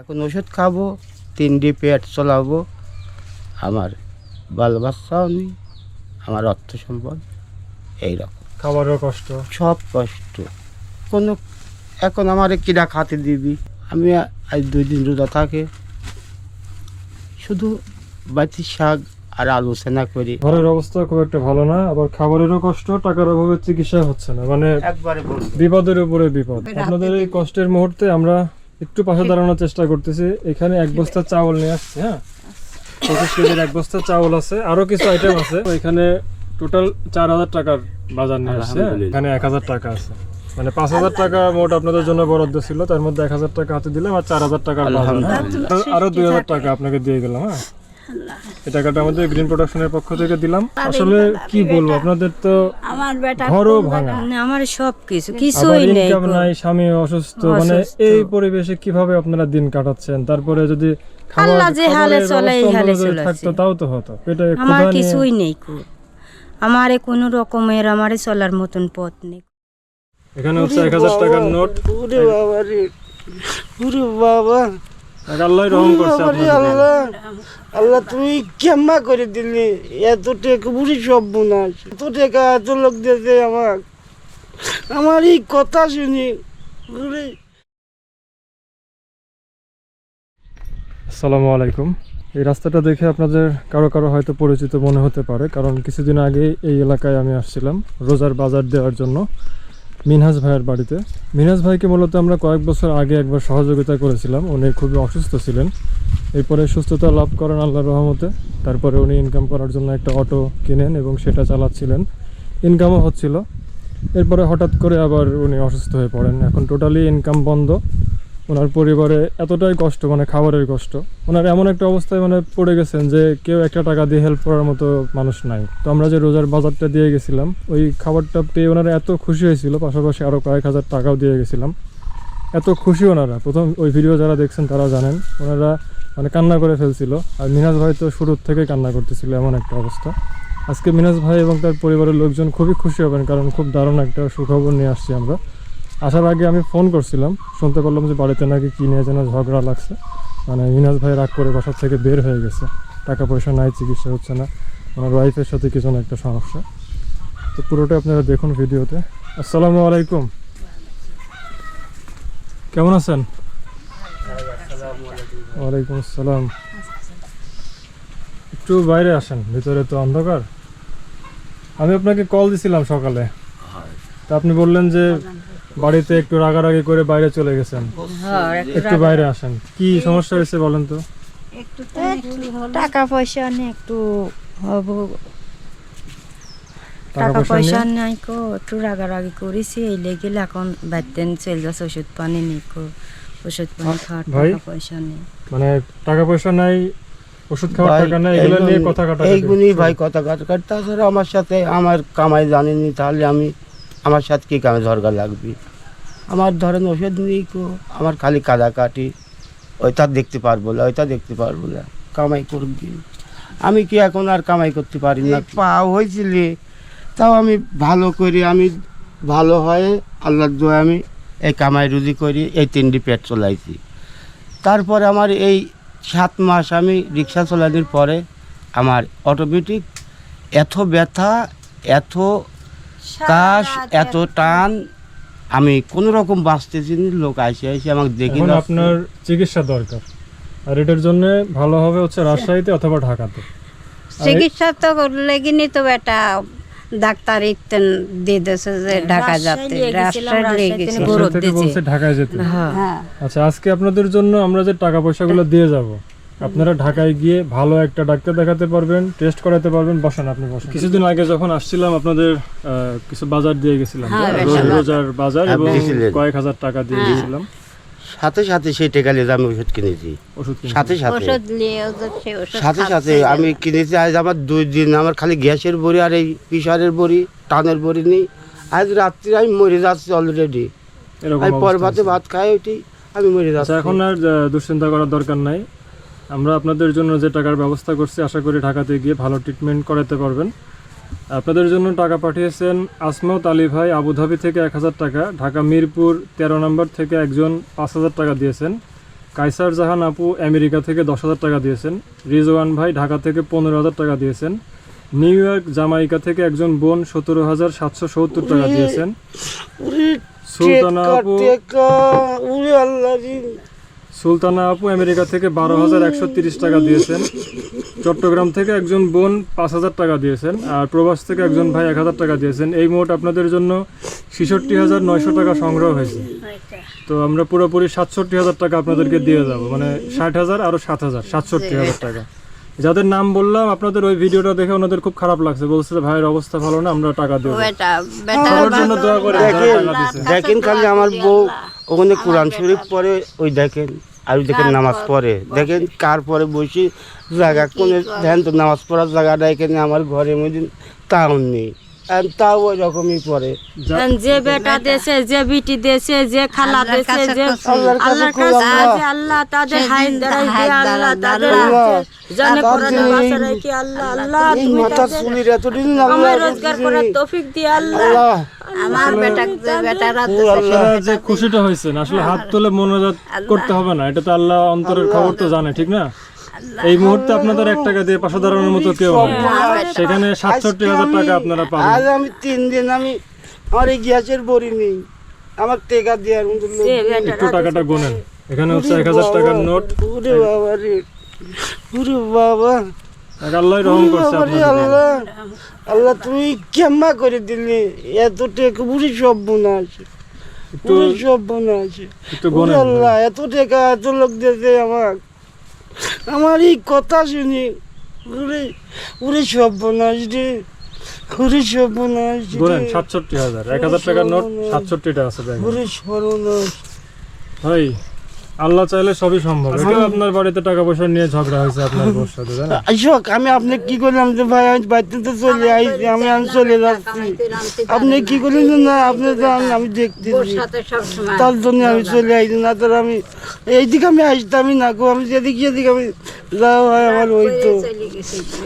এখন ওষুধ খাব তিনটি পেট চলাবো। আমার বাল বাচ্চাও নেই আমার অর্থ সম্পদ এইরকম। খাবারের কষ্ট। সব কষ্ট। কোনো এখন আমার কিনা খাতে দিবি? আমি আজ দুই দিন রোজা থাকে। শুধু বাতি শাক আর আলোচনা করি। ঘরের অবস্থা খুব একটা ভালো না আবার খাবারেরও কষ্ট টাকার অভাবে চিকিৎসা হচ্ছে না। মানে একবারে বিপদের উপরে বিপদ। আপনাদের এই কষ্টের মুহূর্তে আমরা একটু পাশে দাঁড়ানোর চেষ্টা করতেছি। এখানে এক বস্তা চাউল নিয়ে আসছি হ্যাঁ? পঁচিশ কেজির এক বস্তা চাউল আছে। আরও কিছু আইটেম আছে। এখানে টোটাল চার হাজার টাকার বাজার নিয়ে আসছে হ্যাঁ? এখানে এক হাজার টাকা আছে। মানে পাঁচ হাজার টাকা মোট আপনাদের জন্য বরাদ্দ ছিল। তার মধ্যে এক হাজার টাকা হাতে দিলাম আর চার হাজার টাকার বাজার। হ্যাঁ? আরও দুই হাজার টাকা আপনাকে দিয়ে দিলাম হ্যাঁ? এই টাকাটা আমাদের গ্রিন প্রোডাকশনের পক্ষ থেকে দিলাম। আসলে কি বলব আপনাদের তো আমার বেটা ঘরও ভাঙা। আমার সব কিছু কিছুই নেই ইনকাম নাই স্বামী অসুস্থ মানে এই পরিবেশে কীভাবে আপনারা দিন কাটাচ্ছেন? তারপরে যদি আল্লাহ যে হালে চলে, এই হালে চলে থাকতো তাও তো হতো। পেটে আমার কিছুই নেই আমারে কোনো রকমের আমারে চলার মতন পথ নেই। এখানে হচ্ছে এক হাজার টাকার নোট। বাবা রে। বাবা। আল্লাহ রহম করছে বাবা রে আপনাদের আল্লাহ। আল্লাহ তুমি কেমা করে দিলি? এত টেকা বুড়ি সব বোনাস এত টেকা এত লোক দিয়েছে আমার আমার এই কথা শুনি আসসালামু আলাইকুম। এই রাস্তাটা দেখে আপনাদের কারও কারও হয়তো পরিচিত মনে হতে পারে কারণ কিছুদিন আগে এই এলাকায় আমি আসছিলাম রোজার বাজার দেওয়ার জন্য। মিনহাজ ভাইয়ের বাড়িতে। মিনহাজ ভাইকে মূলত আমরা কয়েক বছর আগে একবার সহযোগিতা করেছিলাম। উনি খুবই অসুস্থ ছিলেন। এরপরে সুস্থতা লাভ করেন আল্লাহর রহমতে। তারপরে উনি ইনকাম করার জন্য একটা অটো কিনেন এবং সেটা চালাচ্ছিলেন। ইনকামও হচ্ছিল। এরপরে হঠাৎ করে আবার উনি অসুস্থ হয়ে পড়েন। এখন টোটালি ইনকাম বন্ধ। ওনার পরিবারে এতটাই কষ্ট মানে খাবারের কষ্ট। ওনার এমন একটা অবস্থায় মানে পড়ে গেছেন যে কেউ একটা টাকা দিয়ে হেল্প করার মতো মানুষ নাই। তো আমরা যে রোজার বাজারটা দিয়ে গেছিলাম, ওই খাবারটা পেয়ে ওনারা এত খুশি হয়েছিল, পাশাপাশি আরও কয়েক হাজার টাকাও দিয়ে গেছিলাম। এত খুশি ওনারা। প্রথম ওই ভিডিও যারা দেখছেন তারা জানেন, ওনারা মানে কান্না করে ফেলছিল। আর মিনাজ ভাই তো শুরুর থেকে কান্না করতেছিল, এমন একটা অবস্থা। আজকে মিনাজ ভাই এবং তার পরিবারের লোকজন খুবই খুশি হবেন, কারণ খুব দারুণ একটা সুখবর নিয়ে আসছি আমরা। আসার আগে আমি ফোন করছিলাম। শুনতে পারলাম যে বাড়িতে নাকি কি নিয়ে যেন ঝগড়া লাগছে। মানে মিনাজ ভাই রাগ করে বাসার থেকে বের হয়ে গেছে। টাকা পয়সা নাই চিকিৎসা হচ্ছে না। ওনার ওয়াইফের সাথে কিছু না একটা সমস্যা। তো পুরোটা আপনারা দেখুন ভিডিওতে। আসসালামু আলাইকুম। কেমন আছেন? ওয়ালাইকুম আসসালাম। একটু বাইরে আসেন ভিতরে তো অন্ধকার। আমি আপনাকে কল দিছিলাম সকালে। তা আপনি বললেন যে বাড়িতে একটু রাগারাগি করে বাইরে চলে গেছেন। একটু বাইরে আসেন। কি সমস্যা হয়েছে বলেন তো? টাকা পয়সা নেই একটু হব। টাকা পয়সা নাই কো একটু রাগারাগি করেছি এই লেগে এখন বাড়তেন চলে যাচ্ছে ওষুধ পানি নেই কো ওষুধ পানি খাওয়ার টাকা পয়সা নেই। মানে টাকা পয়সা নাই ওষুধ খাওয়ার টাকা নাই এগুলো নিয়ে কথা কাটা এইগুলি ভাই কথা কাটা কাটা তাছাড়া আমার সাথে আমার কামাই জানেনি তাহলে আমি আমার সাথে কি কামে ঝরগা লাগবে? আমার ধরেন ওষুধ নেই কো, আমার খালি কাদা কাটি। ওইটা দেখতে পারব না, ওইটা দেখতে পারব না। কামাই করবি। আমি কি এখন আর কামাই করতে পারি না? পা হয়েছিল। তাও আমি ভালো করি, আমি ভালো হয়ে, আল্লাহর দোয়া আমি এই কামাই রুজি করি, এই তিনটি পেট চলাইছি। তারপরে আমার এই সাত মাস আমি রিক্সা চলানোর পরে আমার অটোমেটিক এত ব্যথা, এত কাশ এত টান আমি কোনো রকম বাঁচতেছি লোক আসে আসে আমাকে দেখি না। আপনার চিকিৎসা দরকার। আর এটার জন্য ভালো হবে হচ্ছে রাজশাহীতে অথবা ঢাকাতে। চিকিৎসা তো লেগিনি তো বেটা ডাক্তার ইতেন দিয়ে দিয়েছে যে ঢাকা যাতে গেছে গরু রাজশাহী ঢাকায় যেতে। হ্যাঁ। হ্যাঁ। আচ্ছা আজকে আপনাদের জন্য আমরা যে টাকা পয়সাগুলো দিয়ে যাব আপনারা ঢাকায় গিয়ে ভালো একটা ডাক্তার দেখাতে পারবেন টেস্ট করাতে পারবেন বসেন আপনি বসেন। কিছুদিন আগে যখন আসছিলাম আপনাদের কিছু বাজার দিয়ে গেছিলাম। হ্যাঁ, রোজার বাজার এবং কয়েক হাজার টাকা দিয়ে হ্যাঁ। গেছিলাম। সাথে সাথে সেই টেকা নিয়ে আমি ওষুধ কিনেছি। ওষুধ সাথে সাথে। ওষুধ নিয়ে ওদের সে ওষুধ সাথে সাথে আমি কিনেছি আজ আমার দুই দিন আমার খালি গ্যাসের বড়ি আর এই প্রেশারের বড়ি টানের বড়ি নেই। আজ রাত্রি আমি মরে যাচ্ছি অলরেডি আমি পর ভাতে ভাত খাই উঠি আমি মরে আচ্ছা যাচ্ছি। এখন আর দুশ্চিন্তা করার দরকার নাই। আমরা আপনাদের জন্য যে টাকার ব্যবস্থা করছি আশা করি ঢাকাতে গিয়ে ভালো ট্রিটমেন্ট করাতে পারবেন আপনাদের জন্য টাকা পাঠিয়েছেন আসমাউত আলী ভাই আবুধাবি থেকে এক হাজার টাকা ঢাকা মিরপুর তেরো নম্বর থেকে একজন পাঁচ হাজার টাকা দিয়েছেন কাইসার জাহান আপু আমেরিকা থেকে দশ হাজার টাকা দিয়েছেন রিজওয়ান ভাই ঢাকা থেকে পনেরো হাজার টাকা দিয়েছেন নিউ ইয়র্ক জামাইকা থেকে একজন বোন সতেরো হাজার সাতশো সত্তর টাকা দিয়েছেন সুলতানা আপু। সুলতানা আপু আমেরিকা থেকে বারো হাজার একশো তিরিশ টাকা দিয়েছেন। চট্টগ্রাম থেকে একজন বোন পাঁচ হাজার টাকা দিয়েছেন আর প্রবাস থেকে একজন ভাই এক হাজার টাকা দিয়েছেন। এই মোট আপনাদের জন্য ছেষট্টি হাজার নয়শো টাকা সংগ্রহ হয়েছে। তো আমরা পুরোপুরি সাতষট্টি হাজার টাকা আপনাদেরকে দিয়ে যাব। মানে ষাট হাজার আরও সাত হাজার সাতষট্টি হাজার টাকা। যাদের নাম বললাম আপনাদের ওই ভিডিওটা দেখে ওনাদের খুব খারাপ লাগছে। বলছে ভাইয়ের অবস্থা ভালো না আমরা টাকা দেবো। বেটা বেটা সবার জন্য দোয়া করে দেখেন খালি আমার বউ ওখানে কোরআন শরীফ পরে ওই দেখেন আর ওই দেখেন নামাজ পড়ে। দেখেন কার পরে বসে জায়গা কোন ধ্যান তো নামাজ পড়ার জায়গাটা এখানে আমার ঘরের মধ্যে তাও নেই। আর তাও ওই রকমই পড়ে। যা- যে বেটা দেশে যে বিটি দেশে যে খালা দেশে যে আল্লাহর কাছে আল্লাহ। তাদের দিয়ে আল্লাহ তাদের আল্লাহ। জানে কোরআনে জন্য বাসা আল্লাহ আল্লাহ তুমি তাদের চুলির এতদিন কামাই রোজগার করার তৌফিক দিয়ে আল্লাহ। আল্লাহ। আমার বেটা যে বেটারা খুশিটা হয়েছেন আসলে হাত তুলে মনোজাত করতে হবে না এটা তো আল্লাহ অন্তরের খবর তো জানে ঠিক না? এই মুহূর্তে আপনাদের এক টাকা দিয়ে পাশে দাঁড়ানোর মতো কেউ সেখানে সাতষট্টি হাজার টাকা আপনারা পাবেন। আজ আমি তিন দিন আমি আমার এই গ্যাসের বড়ি নেই আমার টেকা দেওয়ার মতো লোক যে নেই। বেটা একটু টাকাটা গোনেন। এখানে হচ্ছে এক হাজার টাকার নোট। বাবা রে বাবা। আল্লাহ রহম করছে বাবা রে আপনাদের আল্লাহ। আল্লাহ তুমি কেমা করে দিলে? এত টেকা বুড়ি সব বোনা আছে বুড়ি সব বোনা আছে আল্লাহ এত টাকা এত লোক দিয়েছে আমার আমার এই কথা শুনি ওরে ওরে সব বোনাস রে। সব বোনাস সাতষট্টি হাজার। এক হাজার টাকার নোট সাতষট্টিটা আছে সর্বনাশ। আল্লাহ চাইলে সবই সম্ভব। এটা আপনার বাড়িতে টাকা পয়সা নিয়ে ঝগড়া হয়েছে আপনার বউর সাথে তাই না? আমি আপনি কি করলাম যে ভাই আমি বাড়িতে তো চলে আইছি আমি আমি চলে যাচ্ছি। আপনি কি করলেন যে না আপনি যান আমি দেখতে তার জন্য আমি চলে আইছি না তার আমি এইদিকে আমি আসতামই না গো আমি যেদিকে যেদিকে আমি যাও হয় আমার ওই তো।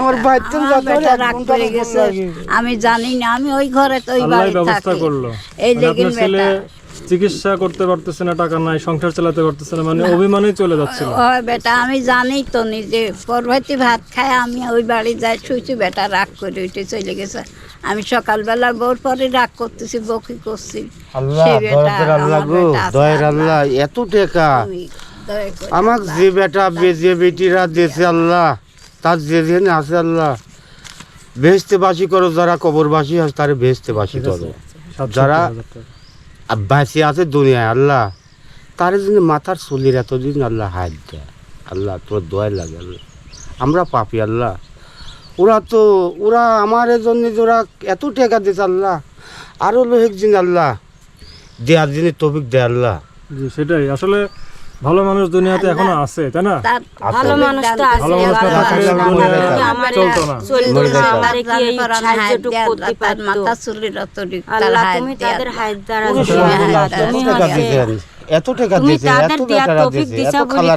আমার বাড়িতে আমার যাতে রাগ ঘণ্টা করে গেছে। আমি জানি না আমি ওই ঘরে তো ওই বাড়ি ব্যবস্থা থাকি। করল। এই মানে লেগিন বেটা। চিকিৎসা করতে পারতেছে না টাকা নাই সংসার চালাতে পারতেছে না মানে অভিমানে চলে যাচ্ছে বেটা আমি জানি তো নিজে পরবর্তী ভাত খায় আমি ওই বাড়ি যাই শুয়েছি বেটা রাগ করে উঠে চলে গেছে। আমি সকালবেলা বোর পরে রাগ করতেছি বকি করছি। আল্লাহ দয়ার আল্লাহ গো দয়ের আল্লাহ। এত টাকা। আমার যে বেটা বে- যে বেটিরা দেশে আল্লাহ তার যে যেখানে আছে আল্লাহ বেহেস্তে বাসি করো যারা কবরবাসী আছে তারা বেহেস্তে বাসি করো। যারা-। আর বাঁচে আছে দুনিয়ায়, আল্লাহ। তার জন্য মাথার চুলির এতদিন আল্লাহ হাত দেয়, আল্লাহ, তোর দোয়াই লাগে আল্লাহ। আমরা পাপি আল্লাহ। ওরা তো, ওরা আমার জন্য ওরা এত টাকা দিয়েছে আল্লাহ আরও লোহেক জিন আল্লাহ। দেয়ার জন্য তবিক দেয় আল্লাহ। সেটাই। আসলে ভালো মানুষ দুনিয়াতে এখনও আছে তাই না? ভালো মানুষ তো আছে। ভালো মানুষ চলতো না। চলতো না। যেত। আমারে কি এই সাহায্যটুকু করতে তার পারতো? মাথা চুলের অত আল্লাহ তুমি তাদের হাত দ্বারা পুরো দিও আল্লাহ, এত তুমি টাকা দিয়েছেন এত টাকা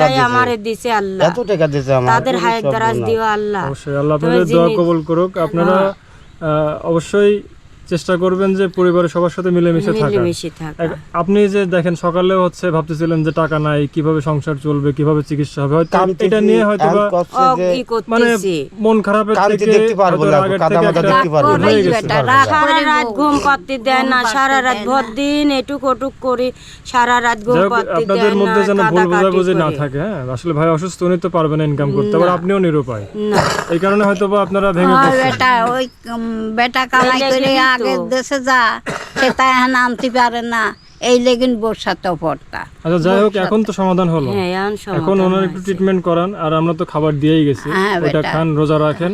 তাই আমারে দিছে আল্লাহ। এত টাকা দিয়েছে আমার। তাদের হাত দ্বারা দিও আল্লাহ। অবশ্যই আল্লাহ তুমি আপনাদের দোয়া কবুল করুক। আপনারা আহ, অবশ্যই চেষ্টা করবেন যে পরিবারের সবার সাথে মিলেমিশে থাকা। আপনি যে দেখেন সকালেও হচ্ছে ভাবতেছিলেন যে টাকা নাই কীভাবে সংসার চলবে কীভাবে চিকিৎসা হবে হয়তো এটা নিয়ে হয়তো মানে মন খারাপের থেকে না, না। হয়ে। সারা রাত ঘুম করতে দেয় না সারা রাত ভর দিন এটুক ওটুক করে সারা রাত ঘুম যাই হোক, করতে আপনাদের মধ্যে যেন ভুল বোঝাবুঝি না থাকে হ্যাঁ? আসলে ভাই অসুস্থ উনি তো পারবেন ইনকাম করতে আবার আপনিও নিরুপায়। না। এই কারণে হয়তো বা আপনারা ভেঙে পড়ছেন। বেটা ওই বেটা কামাই করে আগের দেশে যা সেটা এখন আনতে পারে না। এই লেগিন বর্ষাতে পড়তা আচ্ছা যাই হোক এখন তো। সমাধান হলো। হ্যাঁ এখন ওনার একটু ট্রিটমেন্ট করান আর আমরা তো খাবার দিয়েই গেছি। হ্যাঁ, ওটা খান রোজা রাখেন।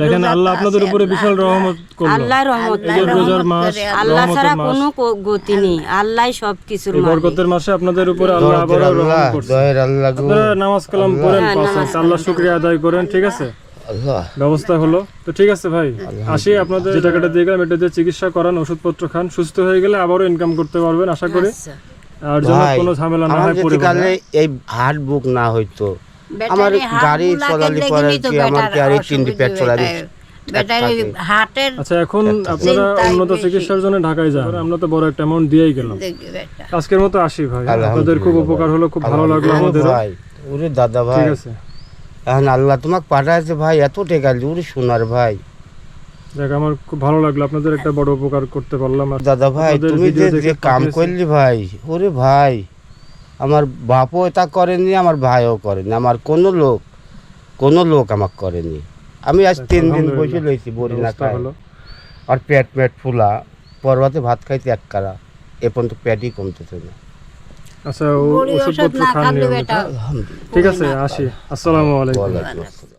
দেখেন আল্লাহ তো আপনাদের উপরে বিশাল রহমত করল। আল্লাহ রহমত আল্লাহ রোজার মাস আল্লাহ। ছাড়া কোনো গতি নেই। আল্লাহ। সব কিছুর মালিক বরকতের মাসে আপনাদের উপরে আল্লাহ দয়ার আবারও রহম আল্লাহ করছে। দয়ের আল্লাহ। গো আপনারা নামাজ কালাম পড়েন হ্যাঁ, পাঁচ ওয়াক্ত, আল্লাহ শুক্রিয়া আদায় করেন ঠিক আছে? ব্যবস্থা হলো। তো ঠিক আছে ভাই আসি আপনাদের যে টাকাটা দিয়ে গেলাম এটা দিয়ে চিকিৎসা করান ওষুধপত্র খান সুস্থ হয়ে গেলে আবারও ইনকাম করতে পারবেন আশা করি। আচ্ছা। আর যেন কোনো ঝামেলা না হয় পরিবারে। এই হাট বুক না হইতো আমার গাড়ি চলালি পরে কি আমার তিনটি পেট চলালি আচ্ছা এখন আপনারা উন্নত চিকিৎসার জন্য ঢাকায় যান। আমরা তো বড় একটা অ্যামাউন্ট দিয়েই গেলাম। আজকের মতো আসি ভাই। আপনাদের খুব উপকার হলো খুব ভালো লাগল আমাদের ওরে দাদা ভাই। ঠিক আছে। এখন আল্লাহ তোমাকে পাঠাইছে ভাই এত টেকা ওরে সোনার ভাই। দেখ আমার খুব ভালো লাগল আপনাদের একটা বড় উপকার করতে পারলাম আর দাদা ভাই তুমি যে যে কাম করলি ভাই ওরে ভাই আমার বাপও এটা করেনি আমার ভাইও করেনি আমার কোনো লোক কোনো লোক আমাকে করেনি। আমি আজ তিন দিন বসে। লইছি বড়ি না খাই। হলো আর পেট পেট ফুলা পর্বতে ভাত খাইতে এক কারা এ পর্যন্ত পেটই কমতেছে না। আচ্ছা ও ওষুধপত্র খান আলহামদুলিল্লাহ ঠিক আছে আসি। আসসালামু আলাইকুম।